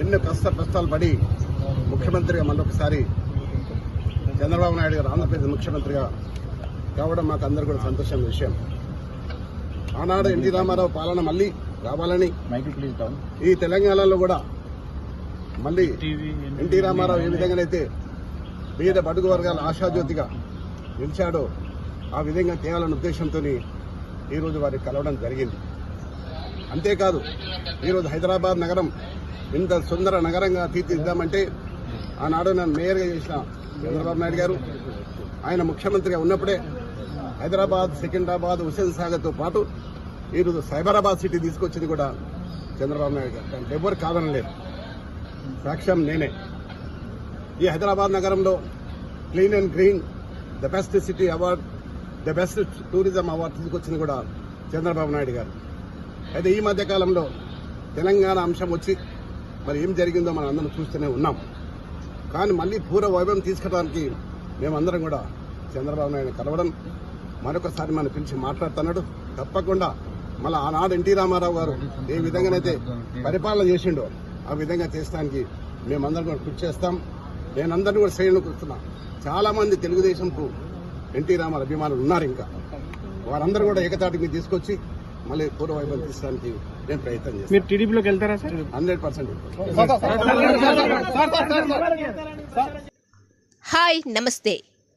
ఎన్నో కష్ట కష్టాలు పడి ముఖ్యమంత్రిగా మళ్ళొకసారి చంద్రబాబు నాయుడు గారు ఆంధ్రప్రదేశ్ ముఖ్యమంత్రిగా కావడం మాకు అందరూ కూడా సంతోషం విషయం. ఆనాడు ఎన్టీ రామారావు పాలన మళ్ళీ రావాలని ఈ తెలంగాణలో కూడా మళ్ళీ ఎన్టీ రామారావు ఏ విధంగానైతే పేద బడుగు వర్గాల ఆశాజ్యోతిగా నిలిచాడో ఆ విధంగా చేయాలన్న ఉద్దేశంతో ఈరోజు వారికి కలవడం జరిగింది. అంతేకాదు ఈరోజు హైదరాబాద్ నగరం ఇంత సుందర నగరంగా తీర్చిదిద్దామంటే ఆనాడు నన్ను మేయర్గా చేసిన చంద్రబాబు నాయుడు గారు ఆయన ముఖ్యమంత్రిగా ఉన్నప్పుడే హైదరాబాద్ సికింద్రాబాద్ హుసేన్ సాగర్తో పాటు ఈరోజు సైబరాబాద్ సిటీ తీసుకొచ్చింది కూడా చంద్రబాబు నాయుడు గారు. దానికి ఎవరు కాదనలేదు సాక్ష్యం నేనే. ఈ హైదరాబాద్ నగరంలో clean and green the best city award the best tourism award తీసుకొచ్చింది కూడా చంద్రబాబు నాయుడు గారు. అయితే ఈ మధ్యకాలంలో తెలంగాణ అంశం వచ్చి మరి ఏం జరిగిందో మనం అందరం చూస్తూనే ఉన్నాం. కానీ మళ్ళీ పూర్వ వైభవం తీసుకురావడానికి మేమందరం కూడా చంద్రబాబు నాయుడు కలవడం మరొకసారి మనం పిలిచి మాట్లాడుతున్నాడు. తప్పకుండా మళ్ళీ ఆనాడు ఎన్టీ రామారావు గారు ఏ విధంగానైతే పరిపాలన చేసిండో ఆ విధంగా చేసడానికి మేమందరం కూడా కృషి చేస్తాం నేనందరినీ కూడా శ్రేణులు కూర్చున్నా చాలా మంది తెలుగుదేశంకు ఎన్టీ రామారావు అభిమానులు ఉన్నారు ఇంకా వారందరూ కూడా ఏకతాటి మీద తీసుకొచ్చి మళ్ళీ పూర్వ వైభవం తీసడానికి నేను ప్రయత్నం చేస్తాను మీరు టీడీపీలోకి వెళ్తారా సార్ హండ్రెడ్ పర్సెంట్ హాయ్ నమస్తే